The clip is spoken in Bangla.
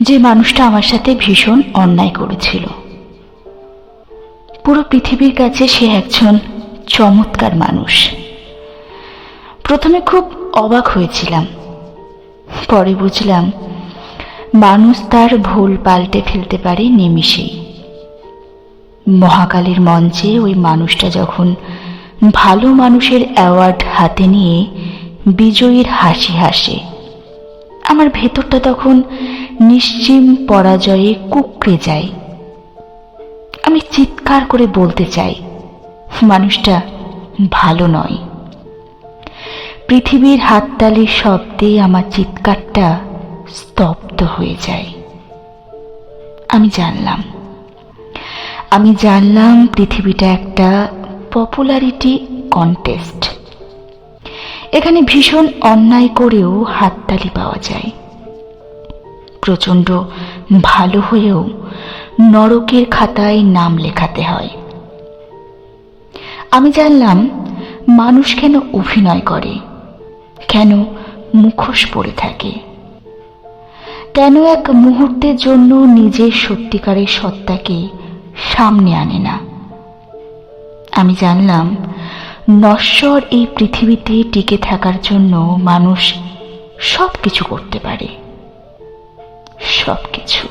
যে মানুষটা আমার সাথে ভীষণ অন্যায় করেছিল। পুরো পৃথিবীর কাছে সে একজন চমৎকার মানুষ। প্রথমে খুব অবাক হয়েছিলাম। পরে বুঝলাম, মানুষ তার ভুল পাল্টে ফেলতে পারে নিমিষেই। মহাকালের মঞ্চে ওই মানুষটা যখন ভালো মানুষের অ্যাওয়ার্ড হাতে নিয়ে বিজয়ীর হাসি হাসে, আমার ভেতরটা তখন নিশ্চিম পরাজয়ে কুকড়ে যায়। আমি চিৎকার করে বলতে চাই, মানুষটা ভালো নয়। পৃথিবীর হাততালির শব্দে আমার চিৎকারটা স্তব্ধ হয়ে যায়। আমি জানলাম। আমি জানলাম পৃথিবীটা একটা পপুলারিটি কন্টেস্ট। এখানে ভীষণ অন্যায় করেও হাততালি পাওয়া যায়। প্রচণ্ড ভালো হয়েও নরকের খাতায় নাম লেখাতে হয়। আমি জানলাম, মানুষ কেন অভিনয় করে? কেন মুখোশ পড়ে থাকে? কেন এক মুহূর্তের জন্য নিজের সত্যিকারের সত্তাকে সামনে আনে না? আমি জানলাম, নশ্বর এই পৃথিবীতে টিকে থাকার জন্য মানুষ সব কিছু করতে পারে। সব কিছু